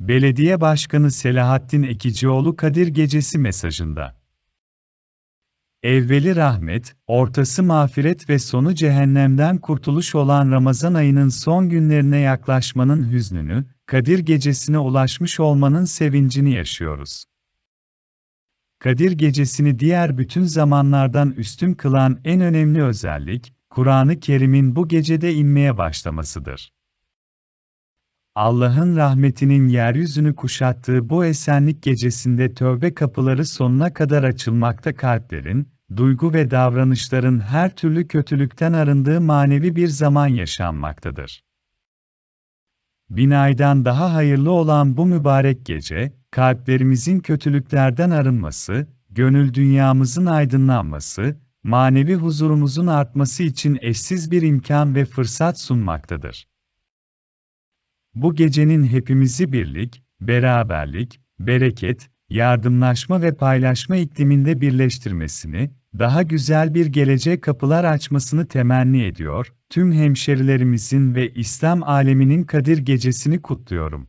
Belediye Başkanı Selahattin Ekicioğlu Kadir Gecesi mesajında. Evveli rahmet, ortası mağfiret ve sonu cehennemden kurtuluş olan Ramazan ayının son günlerine yaklaşmanın hüznünü, Kadir Gecesi'ne ulaşmış olmanın sevincini yaşıyoruz. Kadir Gecesi'ni diğer bütün zamanlardan üstün kılan en önemli özellik, Kur'an-ı Kerim'in bu gecede inmeye başlamasıdır. Allah'ın rahmetinin yeryüzünü kuşattığı bu esenlik gecesinde tövbe kapıları sonuna kadar açılmakta kalplerin, duygu ve davranışların her türlü kötülükten arındığı manevi bir zaman yaşanmaktadır. Bin aydan daha hayırlı olan bu mübarek gece, kalplerimizin kötülüklerden arınması, gönül dünyamızın aydınlanması, manevi huzurumuzun artması için eşsiz bir imkan ve fırsat sunmaktadır. Bu gecenin hepimizi birlik, beraberlik, bereket, yardımlaşma ve paylaşma ikliminde birleştirmesini, daha güzel bir geleceğe kapılar açmasını temenni ediyor, tüm hemşerilerimizin ve İslam aleminin Kadir Gecesini kutluyorum.